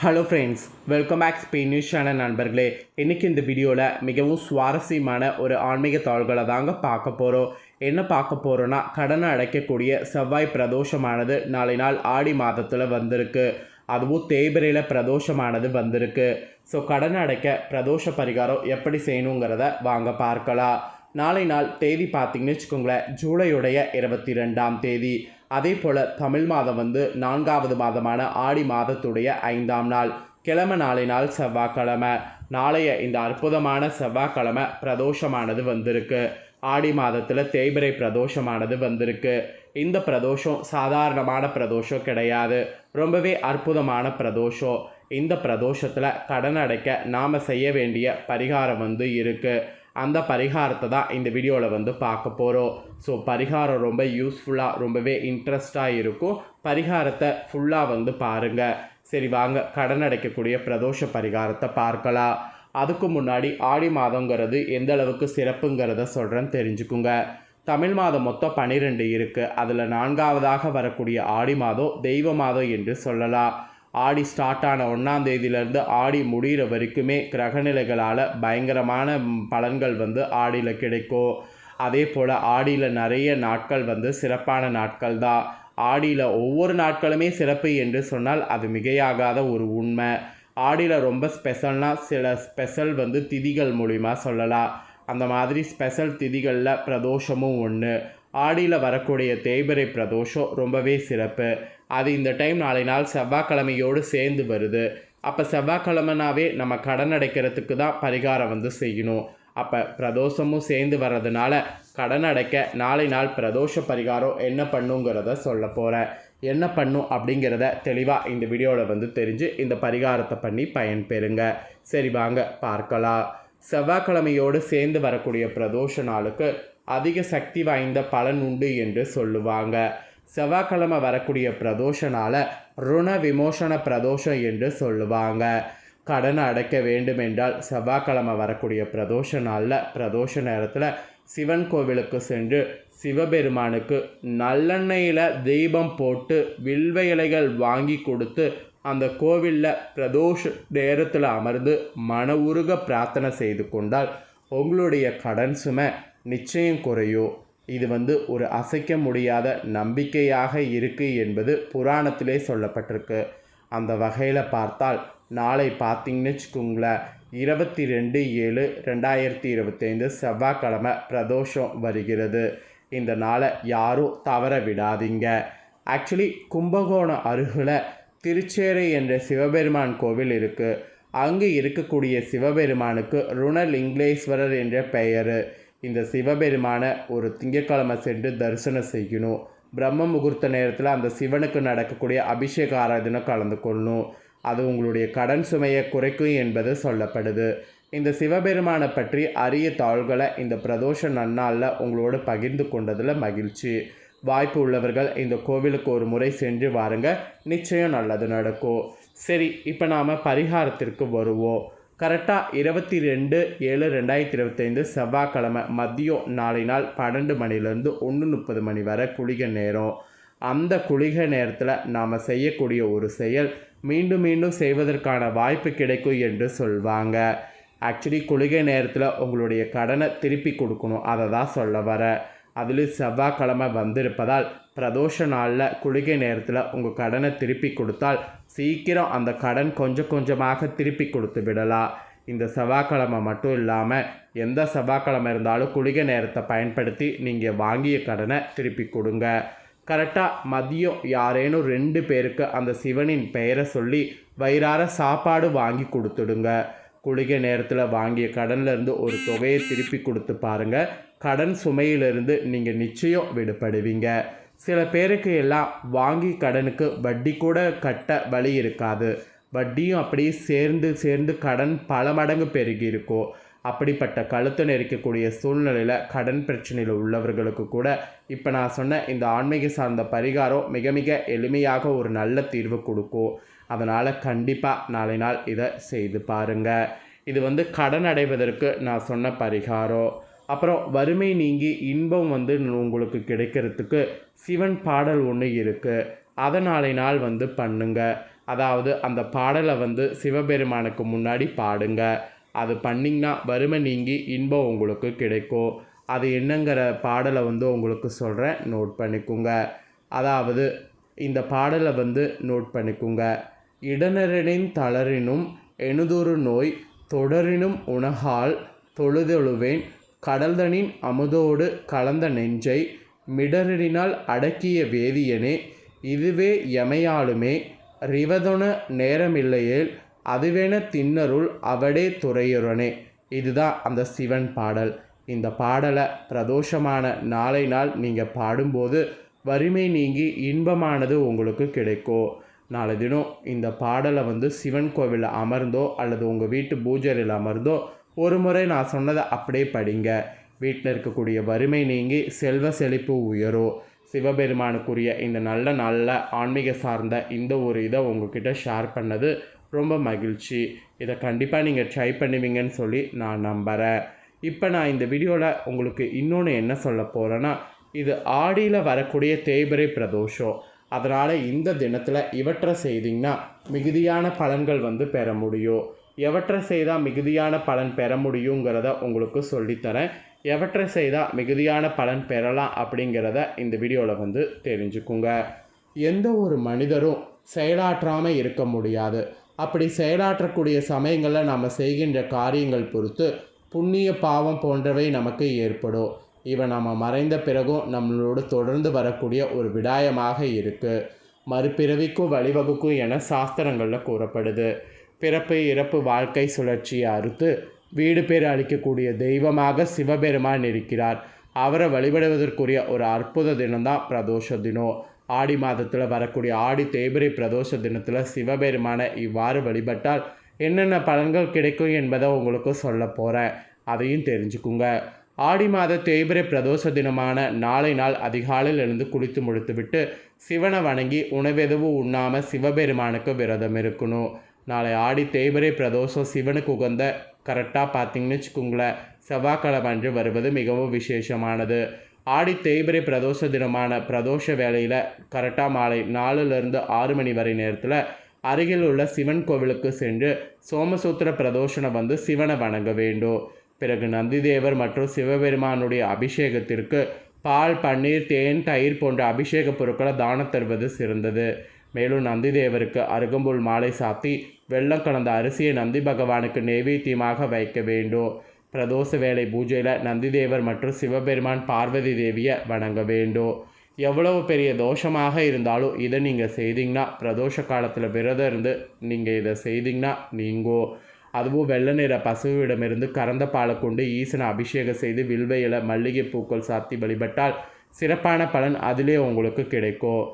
Hello friends welcome back Spain news channel நண்பர்களே. இன்றைக்கி இந்த வீடியோவில் மிகவும் சுவாரஸ்யமான ஒரு ஆன்மீக தாள்களை தாங்க பார்க்க போகிறோம் என்ன பார்க்க போகிறோன்னா கடனை அடைக்கக்கூடிய செவ்வாய் பிரதோஷமானது நாளை நாள் ஆடி மாதத்தில் வந்திருக்கு. அதுவும் தேய்பிரையில் பிரதோஷமானது வந்திருக்கு. ஸோ கடனை அடைக்க பிரதோஷ பரிகாரம் எப்படி செய்யணுங்கிறத வாங்க பார்க்கலாம். நாளை நாள் தேதி பார்த்தீங்கன்னு வச்சுக்கோங்களேன் ஜூலையுடைய இருபத்தி ரெண்டாம் தேதி. அதே போல் தமிழ் மாதம் வந்து நான்காவது மாதமான ஆடி மாதத்துடைய ஐந்தாம் நாள். கிழமை நாளை நாள் செவ்வாய்க்கிழமை. நாளைய இந்த அற்புதமான செவ்வாய்க்கிழமை பிரதோஷமானது வந்திருக்கு. ஆடி மாதத்தில் தேய்பிரை பிரதோஷமானது வந்திருக்கு. இந்த பிரதோஷம் சாதாரணமான பிரதோஷம் கிடையாது. ரொம்பவே அற்புதமான பிரதோஷம். இந்த பிரதோஷத்தில் கடன் அடைக்க நாம் செய்ய வேண்டிய பரிகாரம் வந்து இருக்குது அந்த பரிகாரத்தை தான் இந்த வீடியோவில் வந்து பார்க்க போகிறோம். ஸோ பரிகாரம் ரொம்ப யூஸ்ஃபுல்லாக ரொம்பவே இன்ட்ரெஸ்டாக இருக்கும். பரிகாரத்தை ஃபுல்லாக வந்து பாருங்கள் சரி வாங்க. கடன் அடைக்கக்கூடிய பிரதோஷ பரிகாரத்தை பார்க்கலாம். அதுக்கு முன்னாடி ஆடி மாதங்கிறது எந்த அளவுக்கு சிறப்புங்கிறத சொல்கிறேன்னு தெரிஞ்சுக்குங்க. தமிழ் மாதம் மொத்தம் பன்னிரெண்டு இருக்குது அதில் நான்காவதாக வரக்கூடிய ஆடி மாதம் தெய்வ மாதம் என்று சொல்லலாம். ஆடி ஸ்டார்ட் ஆன ஒன்றாம் தேதியிலேருந்து ஆடி முடிகிற வரைக்குமே கிரகநிலைகளால் பயங்கரமான பலன்கள் வந்து ஆடியில் கிடைக்கும். அதே போல் ஆடியில் நிறைய நாட்கள் வந்து சிறப்பான நாட்கள் தான். ஆடியில் ஒவ்வொரு நாட்களுமே சிறப்பு என்று சொன்னால் அது மிகையாகாத ஒரு உண்மை. ஆடியில் ரொம்ப ஸ்பெஷல்னால் சில ஸ்பெஷல் வந்து திதிகள் மூலிமா சொல்லலாம். அந்த மாதிரி ஸ்பெஷல் திதிகளில் பிரதோஷமும் ஒன்று ஆடியில் வரக்கூடிய தேய்பிரை பிரதோஷம் ரொம்பவே சிறப்பு. அது இந்த டைம் நாளை நாள் செவ்வாய்க்கிழமையோடு சேர்ந்து வருது. அப்போ செவ்வாய்க்கிழமைனாவே நம்ம கடன் அடைக்கிறதுக்கு தான் பரிகாரம் வந்து செய்யணும். அப்போ பிரதோஷமும் சேர்ந்து வர்றதுனால கடன் அடைக்க நாளை நாள் பிரதோஷ பரிகாரம் என்ன பண்ணுங்கிறத சொல்ல போகிறேன் என்ன பண்ணும் அப்படிங்கிறத தெளிவாக இந்த வீடியோவில் வந்து தெரிஞ்சு இந்த பரிகாரத்தை பண்ணி பயன்பெறுங்க. சரி வாங்க பார்க்கலாம். செவ்வாய்க்கிழமையோடு சேர்ந்து வரக்கூடிய பிரதோஷ நாளுக்கு அதிக சக்தி வாய்ந்த பலன் உண்டு என்று சொல்லுவாங்க. செவ்வாய்க்கிழமை வரக்கூடிய பிரதோஷனால ருண விமோசன பிரதோஷம் என்று சொல்லுவாங்க. கடனை அடைக்க வேண்டும் என்றால் செவ்வாய்க்கிழமை வரக்கூடிய பிரதோஷ நாளில் பிரதோஷ நேரத்தில் சிவன் கோவிலுக்கு சென்று சிவபெருமானுக்கு நல்லெண்ணெயில் தீபம் போட்டு வில்வ இலைகள் வாங்கி கொடுத்து அந்த கோவிலில் பிரதோஷ நேரத்தில் அமர்ந்து மன உருக பிரார்த்தனை செய்து கொண்டால் உங்களுடைய கடன் சுமை நிச்சயம் குறையும். இது வந்து ஒரு அசைக்க முடியாத நம்பிக்கையாக இருக்குது என்பது புராணத்திலே சொல்லப்பட்டிருக்கு. அந்த வகையில் பார்த்தால் நாளை பார்த்தீங்கன்னு வச்சுக்கோங்களேன் இருபத்தி ரெண்டு ஏழு ரெண்டாயிரத்தி இருபத்தைந்து செவ்வாய்க்கிழமை பிரதோஷம் வருகிறது. இந்த நாளை யாரும் தவற விடாதீங்க. ஆக்சுவலி கும்பகோணம் அருகில் திருச்சேரை என்ற சிவபெருமான் கோவில் இருக்குது அங்கு இருக்கக்கூடிய சிவபெருமானுக்கு ருணலிங்கேஸ்வரர் என்ற பெயர். இந்த சிவபெருமானை ஒரு திங்கக்கிழமை சென்று தரிசனம் செய்யணும். பிரம்ம முகூர்த்த நேரத்தில் அந்த சிவனுக்கு நடக்கக்கூடிய அபிஷேக ஆராதனை கலந்து கொள்ளணும். அது உங்களுடைய கடன் சுமையை குறைக்கும் என்பது சொல்லப்படுது. இந்த சிவபெருமானை பற்றி அரிய தாள்களை இந்த பிரதோஷ நன்னாளில் உங்களோடு பகிர்ந்து கொண்டதில் மகிழ்ச்சி. வாய்ப்பு உள்ளவர்கள் இந்த கோவிலுக்கு ஒரு முறை சென்று வாருங்க. நிச்சயம் நல்லது நடக்கும். சரி இப்போ நாம் பரிகாரத்திற்கு வருவோம். கரெக்டாக இருபத்தி ரெண்டு ஏழு ரெண்டாயிரத்தி இருபத்தைந்து செவ்வாய்க்கிழமை மதியம் நாளை நாள் பன்னெண்டு மணிலேருந்து ஒன்று முப்பது மணி வரை குளிகை நேரம். அந்த குளிகை நேரத்தில் நாம் செய்யக்கூடிய ஒரு செயல் மீண்டும் மீண்டும் செய்வதற்கான வாய்ப்பு கிடைக்கும் என்று சொல்வாங்க. ஆக்சுவலி குளிகை நேரத்தில் உங்களுடைய கடனை திருப்பி கொடுக்கணும். அதை தான் சொல்ல வர அதில் செவ்வாய்க்கிழமை வந்திருப்பதால் பிரதோஷ நாளில் குளிகை நேரத்தில் உங்கள் கடனை திருப்பி கொடுத்தால் சீக்கிரம் அந்த கடன் கொஞ்சம் கொஞ்சமாக திருப்பி கொடுத்து விடலாம் இந்த செவ்வாய்க்கிழமை மட்டும் இல்லாமல் எந்த செவ்வாய்க்கிழமை இருந்தாலும் குளிகை நேரத்தை பயன்படுத்தி நீங்கள் வாங்கிய கடனை திருப்பி கொடுங்க. கரெக்டாக மதியம் யாரேனும் ரெண்டு பேருக்கு அந்த சிவனின் பெயரை சொல்லி வயிறார சாப்பாடு வாங்கி கொடுத்துடுங்க. குளிகை நேரத்தில் வாங்கிய கடன்லேருந்து ஒரு தொகையை திருப்பி கொடுத்து பாருங்க. கடன் சுமையிலிருந்து நீங்கள் நிச்சயம் விடுபடுவீங்க. சில பேருக்கு எல்லாம் வாங்கி கடனுக்கு வட்டி கூட கட்ட வழி இருக்காது. வட்டியும் அப்படியே சேர்ந்து சேர்ந்து கடன் பல மடங்கு பெருகி இருக்கும் அப்படிப்பட்ட கழுத்து நெரிக்கக்கூடிய சூழ்நிலையில் கடன் பிரச்சனையில் உள்ளவர்களுக்கு கூட இப்போ நான் சொன்ன இந்த ஆன்மீக சார்ந்த பரிகாரம் மிக மிக எளிமையாக ஒரு நல்ல தீர்வு கொடுக்கும் அதனால் கண்டிப்பாக நாளை நாள் இதை செய்து பாருங்கள் இது வந்து கடன் அடைவதற்கு நான் சொன்ன பரிகாரம். அப்புறம் வறுமை நீங்கி இன்பம் வந்து உங்களுக்கு கிடைக்கிறதுக்கு சிவன் பாடல் ஒன்று இருக்குது அதை நாளை நாள் வந்து பண்ணுங்க. அதாவது அந்த பாடலை வந்து சிவபெருமானுக்கு முன்னாடி பாடுங்க. அது பண்ணிங்கன்னா வறுமை நீங்கி இன்பம் உங்களுக்கு கிடைக்கும். அது என்னங்கிற பாடலை வந்து உங்களுக்கு சொல்கிறேன் நோட் பண்ணிக்கோங்க. அதாவது இந்த பாடலை வந்து நோட் பண்ணிக்கோங்க. இடனரனின் தளரினும் எனதொரு நோய் தொடரினும் உணகால் தொழுதொழுவேன். கடல்தனின் அமுதோடு கலந்த நெஞ்சை மிடரினால் அடக்கிய வேதியனே இதுவே எமையாலுமே ரிவதொன நேரமில்லையேல் அதுவென திண்ணருள் அவடே துறையுறனே இதுதான் அந்த சிவன் பாடல். இந்த பாடலை பிரதோஷமான நாளை நாள் நீங்கள் பாடும்போது வறுமை நீங்கி இன்பமானது உங்களுக்கு கிடைக்கும் நாளை தினம் இந்த பாடலை வந்து சிவன் கோவிலில் அமர்ந்தோ அல்லது உங்கள் வீட்டு பூஜையில் அமர்ந்தோ ஒரு முறை நான் சொன்னதை அப்படியே படிங்க. வீட்டில் இருக்கக்கூடிய வறுமை நீங்கி செல்வ செழிப்பு உயரும். சிவபெருமானுக்குரிய இந்த நல்ல நல்ல ஆன்மீக சார்ந்த இந்த ஒரு இதை உங்ககிட்ட ஷேர் பண்ணது ரொம்ப மகிழ்ச்சி. இதை கண்டிப்பாக நீங்கள் ட்ரை பண்ணுவீங்கன்னு சொல்லி நான் நம்புகிறேன் இப்போ நான் இந்த வீடியோவில் உங்களுக்கு இன்னொன்று என்ன சொல்ல போகிறேன்னா இது ஆடியில் வரக்கூடிய தேய்பிரை பிரதோஷம். அதனால் இந்த தினத்தில் இவற்றை செய்தீங்கன்னா மிகுதியான பலன்கள் வந்து பெற முடியும். எவற்றை செய்தால் மிகுதியான பலன் பெற முடியுங்கிறத உங்களுக்கு சொல்லித்தரேன். எவற்றை செய்தால் மிகுதியான பலன் பெறலாம் அப்படிங்கிறத இந்த வீடியோவில் வந்து தெரிஞ்சுக்குங்க. எந்த ஒரு மனிதரும் செயலாற்றாமல் இருக்க முடியாது. அப்படி செயலாற்றக்கூடிய சமயங்களில் நாம் செய்கின்ற காரியங்கள் பொறுத்து புண்ணிய பாவம் போன்றவை நமக்கு ஏற்படும். இவை நம்ம மறைந்த பிறகும் நம்மளோடு தொடர்ந்து வரக்கூடிய ஒரு விடாயமாக இருக்குது மறுபிறவிக்கும் வழிவகுக்கும் என சாஸ்திரங்களில் கூறப்படுது. பிறப்பு இறப்பு வாழ்க்கை சுழற்சியை அறுத்து வீடு பேர் அளிக்கக்கூடிய தெய்வமாக சிவபெருமான் இருக்கிறார். அவரை வழிபடுவதற்குரிய ஒரு அற்புத தினம்தான் பிரதோஷ தினம் ஆடி மாதத்தில் வரக்கூடிய ஆடி தேய்பிரை பிரதோஷ தினத்தில் சிவபெருமானை இவ்வாறு வழிபட்டால் என்னென்ன பலன்கள் கிடைக்கும் என்பதை உங்களுக்கு சொல்ல போகிறேன் அதையும் தெரிஞ்சுக்குங்க. ஆடி மாத தேய்பிரை பிரதோஷ தினமான நாளை நாள் அதிகாலையில் எழுந்து குளித்து முடித்துவிட்டு சிவனை வணங்கி உணவெதுவும் உண்ணாமல் சிவபெருமானுக்கு விரதம் இருக்கணும். நாளை ஆடி தேய்பிரை பிரதோஷம் சிவனுக்கு உகந்த கரெக்டாக பார்த்தீங்கன்னு வச்சுக்கோங்களேன். செவ்வாய்க்கிழமை அன்று வருவது மிகவும் விசேஷமானது. ஆடி தேய்பிரை பிரதோஷ தினமான பிரதோஷ வேலையில் கரெக்டாக மாலை நாலுலேருந்து ஆறு மணி வரை நேரத்தில் அருகில் உள்ள சிவன் கோவிலுக்கு சென்று சோமசூத்திர பிரதோஷனை வந்து சிவனை வணங்க வேண்டும். பிறகு நந்திதேவர் மற்றும் சிவபெருமானுடைய அபிஷேகத்திற்கு பால் பன்னீர் தேன் தயிர் போன்ற அபிஷேக பொருட்களை தானம் தருவது சிறந்தது. மேலும் நந்திதேவருக்கு அருகம்புல் மாலை சாத்தி வெள்ளம் கலந்த அரிசியை நந்தி பகவானுக்கு நெய்வேத்தியமாக வைக்க வேண்டும். பிரதோஷ வேலை பூஜையில் நந்திதேவர் மற்றும் சிவபெருமான் பார்வதி தேவியை வணங்க வேண்டும். எவ்வளவு பெரிய தோஷமாக இருந்தாலும் இதை நீங்கள் செய்தீங்கன்னா பிரதோஷ காலத்தில் விரதம் இருந்து நீங்கள் இதை செய்தீங்கன்னா நீங்கோ. அதுவும் வெள்ள நிற பசுவிடமிருந்து கறந்த பாலை கொண்டு ஈசனை அபிஷேகம் செய்து வில்வையில் மல்லிகை பூக்கள் சாத்தி வழிபட்டால் சிறப்பான பலன் அதிலே உங்களுக்கு கிடைக்கும்.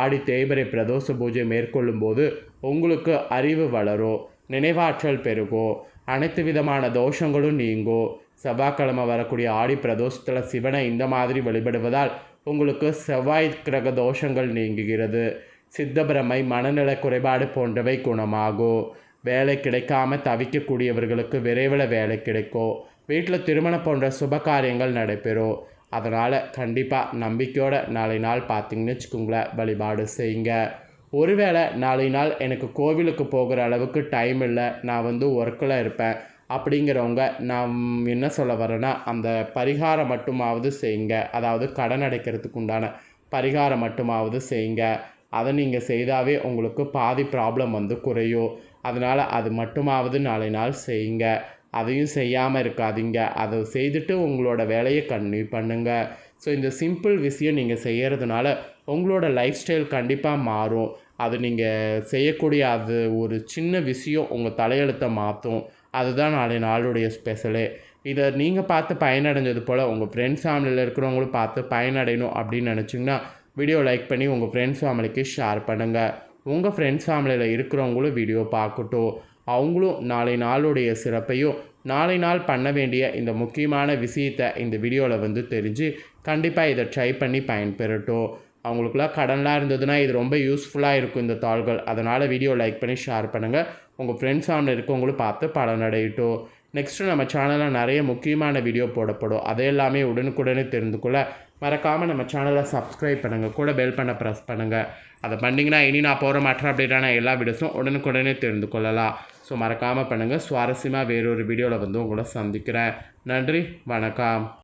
ஆடி தேய்பிரை பிரதோஷ பூஜை மேற்கொள்ளும் போது உங்களுக்கு அறிவு வளரும் நினைவாற்றல் பெருகும் அனைத்து விதமான தோஷங்களும் நீங்கும் செவ்வாய்க்கிழமை வரக்கூடிய ஆடி பிரதோஷத்தில் சிவனை இந்த மாதிரி வழிபடுவதால் உங்களுக்கு செவ்வாய் கிரக தோஷங்கள் நீங்குகிறது. சித்தபிரமை மனநல குறைபாடு போன்றவை குணமாகும் வேலை கிடைக்காம தவிக்கக்கூடியவர்களுக்கு விரைவில் வேலை கிடைக்கும் வீட்டில் திருமணம் போன்ற சுப காரியங்கள் நடைபெறும் அதனால் கண்டிப்பாக நம்பிக்கையோட நாளை நாள் பார்த்தீங்கன்னு வச்சுக்கோங்களேன் வழிபாடு செய்யுங்க. ஒருவேளை நாளை நாள் எனக்கு கோவிலுக்கு போகிற அளவுக்கு டைம் இல்லை நான் வந்து ஒர்க்கில் இருப்பேன் அப்படிங்கிறவங்க நான் என்ன சொல்ல வரேன்னா அந்த பரிகாரம் மட்டுமாவது செய்யுங்க. அதாவது கடன் அடைக்கிறதுக்கு உண்டான பரிகாரம் மட்டுமாவது செய்யுங்க. அதை நீங்கள் செய்தாவே உங்களுக்கு பாதி ப்ராப்ளம் வந்து குறையும். அதனால் அது மட்டுமாவது நாளை நாள் செய்யுங்க. அதையும் செய்யாமல் இருக்காதீங்க. அதை செய்துட்டு உங்களோட வேலையை கன்டினியூ பண்ணுங்கள் ஸோ இந்த சிம்பிள் விஷயம் நீங்கள் செய்கிறதுனால உங்களோட லைஃப் ஸ்டைல் கண்டிப்பாக மாறும். அது நீங்கள் செய்யக்கூடிய அது ஒரு சின்ன விஷயம் உங்கள் தலையெழுத்தை மாற்றும் அதுதான் நாளை நாளுடைய ஸ்பெஷலே இதை நீங்கள் பார்த்து பயனடைஞ்சது போல் உங்கள் ஃப்ரெண்ட்ஸ் ஃபேமிலியில் இருக்கிறவங்களும் பார்த்து பயனடையணும் அப்படின்னு நினச்சிங்கன்னா வீடியோ லைக் பண்ணி உங்கள் ஃப்ரெண்ட்ஸ் ஃபேமிலிக்கு ஷேர் பண்ணுங்கள் உங்கள் ஃப்ரெண்ட்ஸ் ஃபேமிலியில் இருக்கிறவங்களும் வீடியோ பார்க்கட்டும். அவங்களும் நாளை நாளுடைய சிறப்பையும் நாளை நாள் பண்ண வேண்டிய இந்த முக்கியமான விஷயத்தை இந்த வீடியோவில் வந்து தெரிஞ்சு கண்டிப்பாக இதை ட்ரை பண்ணி பயன்பெறட்டும். அவங்களுக்குலாம் கடன்லாம் இருந்ததுன்னா இது ரொம்ப யூஸ்ஃபுல்லாக இருக்கும் இந்த தாள்கள். அதனால் வீடியோ லைக் பண்ணி ஷேர் பண்ணுங்கள் உங்கள் ஃப்ரெண்ட்ஸ் ஃபேமிலி இருக்கவங்களும் பார்த்து பலனடையட்டும். நெக்ஸ்ட்டு நம்ம சேனலில் நிறைய முக்கியமான வீடியோ போடப்படும். அதை எல்லாமே உடனுக்குடனே தெரிந்து கொள்ள மறக்காமல் நம்ம சேனலை சப்ஸ்கிரைப் பண்ணுங்கள் கூட பெல் பண்ண ப்ரெஸ் பண்ணுங்கள் அதை பண்ணிங்கன்னா இனி நான் போகிற மற்ற அப்டேட்டான எல்லா வீடியோஸும் உடனுக்குடனே தெரிந்து கொள்ளலாம் ஸோ மறக்காமல் பண்ணுங்கள் சுவாரஸ்யமாக வேறொரு வீடியோவில் வந்து உங்களை சந்திக்கிறேன். நன்றி. வணக்கம்.